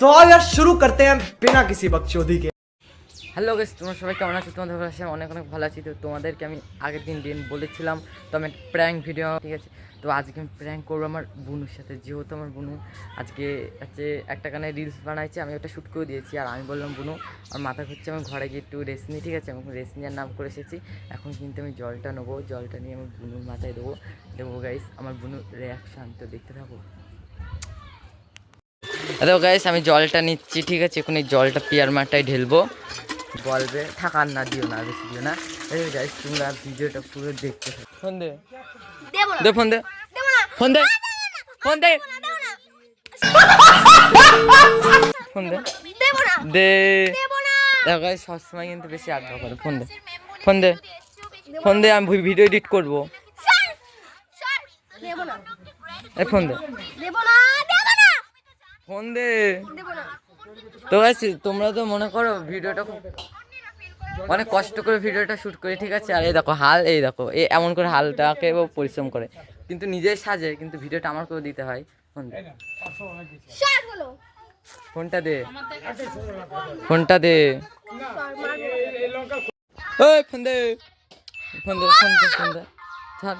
तो आओ यार शुरू करते हैं बिना किसी बकचोदी के। হ্যালো গেস তোমরা সবাই কেমন আছো? তোমাদের ভালো আছে অনেক অনেক ভালো আছি। তো তোমাদেরকে আমি আগের দিন দিন বলেছিলাম, তো আমি প্র্যাঙ্ক ভিডিও ঠিক আছে? তো আজকে আমি প্র্যাঙ্ক করব আমার বোনুর সাথে, যেহেতু আমার বোনু আজকে হচ্ছে একটা কানে রিলস বানাইছে, আমি ওটা শ্যুট করে দিয়েছি। আর আমি বললাম, বোনু আর মাথা ঘুরছে, আমি ঘরে গিয়ে একটু রেস্ট নিই, ঠিক আছে? আমি রেস্ট নেওয়ার নাম করে এসেছি। এখন কিন্তু আমি জলটা নেব, জলটা নিয়ে আমার বুনুর মাথায় দেবো। দেবো গাইস আমার বুনুর রিয়াকশান তো দেখতে থাকো। দেখো গাইস আমি জলটা নিচ্ছি, ঠিক আছে? এখন এই জলটা পিয়ার মারটায় ঢেলবো। বলবে থাকার না দিও না বেশি দিও না। এই গাইস তোমরা ভিডিওটা পুরো দেখতে ফোন দে। দে ফোন দে। ফোন দে। ফোন দে। ফোন দে। দে। দেবো না। দেখো সবসময় কিন্তু বেশি আগ্রহ করে। ফোন দে। ফোন দে। ফোন দে আমি ভিডিও এডিট করব। ফোন দে। দেবো না দেবো না। ফোন দে। দেবো না। তো গাইস তোমরা তো মনে করো ভিডিওটা খুব অনেক কষ্ট করে ভিডিওটা শ্যুট করি ঠিক আছে? আর এই দেখো হাল এই দেখো এই এমন করে হালটাকে ও পরিশ্রম করে। কিন্তু নিজেই সাজে কিন্তু ভিডিওটা আমার করে দিতে হয়। ফোন দে ফোনটা দে। ফোনটা দে। ওই ফোন দে। ফোন দে ফোন দে ফোন দে। থাক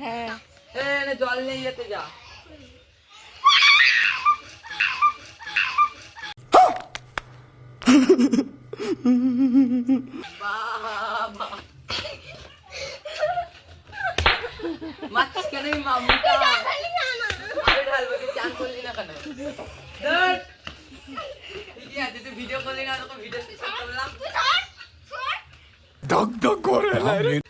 হ্যাঁ। এ জল নিয়ে যেতে যা। এই মামুটা আরে ঢালবো তুই চান করলি না কেন ঠিকই আছে তুই ভিডিও করলি না তোকে ভিডিও করলাম তোকে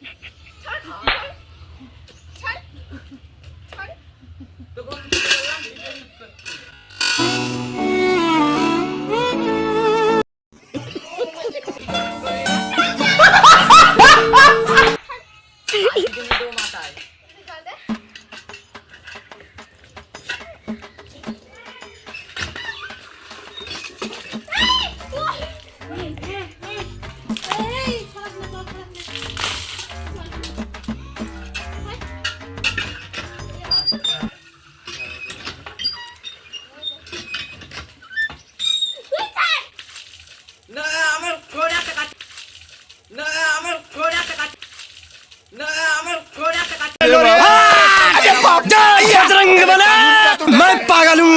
मैं पागल हूँ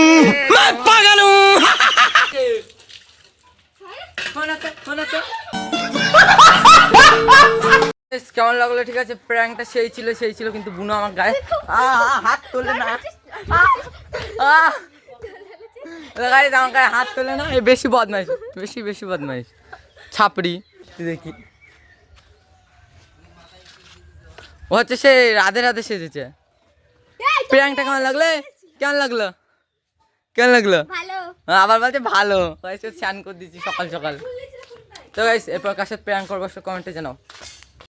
मैं पागल हूँ होना तो होना तो কেমন লাগল? ঠিক আছে প্র্যাঙ্কটা সেই ছিল সেই ছিল কিন্তু বুনো আমার গায়ে। হাত তোলে না। গাড়ি আমার গায়ে হাত তোলে না এই বেশি বদমাইশ বেশি বেশি বদমাইশ। ছাপড়ি দেখি। ও হচ্ছে সে রাধে রাধে সেজেছে। প্র্যাঙ্কটা কেমন লাগলে? কেমন লাগল? কেমন লাগল? আবার বলছে ভালো। স্নান করে দিচ্ছি সকাল সকাল। তো গাইস এরপর সাথে প্র্যাঙ্ক করব কমেন্টে জানাও।